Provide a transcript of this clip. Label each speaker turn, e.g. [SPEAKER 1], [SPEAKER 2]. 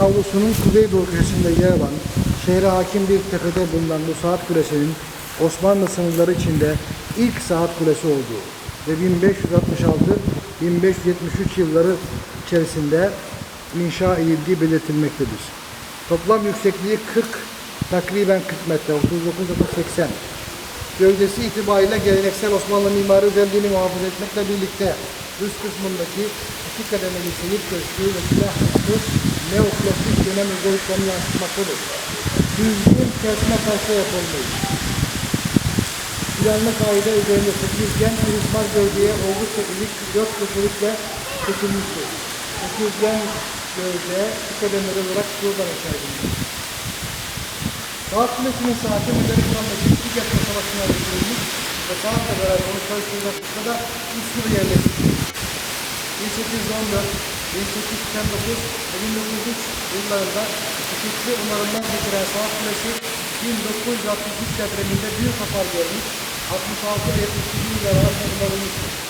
[SPEAKER 1] avlusunun kuzeydoğu köşesinde yer alan, şehre hakim bir tepede bulunan bu saat kulesinin Osmanlı sınırları içinde ilk saat kulesi olduğu ve 1566-1573 yılları içerisinde inşa edildiği belirtilmektedir. Toplam yüksekliği 40, takriben 40 metre, 39.80. Gövdesi itibariyle geleneksel Osmanlı mimari özelliğini muhafaza etmekle birlikte üst kısmındaki iki kademeli seyir köşkü ve silah hattı neoklasik dönem özelliklerini yansıtmaktadır. Düzgün kesme taşla yapılmış. Planlı kaide üzerinde sekizgen karizmal gövdeye oldukça ilik dört köşelikle seçilmiştir. Sekizgen gövde iki kademeli olarak şuradan inşa edilmiştir. Dağ Kulesi'nin saati iki geçme savaşına getirilmiş ve saatle beraber onu karıştırmakta da Üsküp'e yerleştirilmiş. 1814, 1889 ve 1903 yıllarında çeşitli onarımlar getiren Saat Kulesi 1963 depreminde büyük hasar görmüş, 66 ve 72 yıllar arasında kullanılmıştır.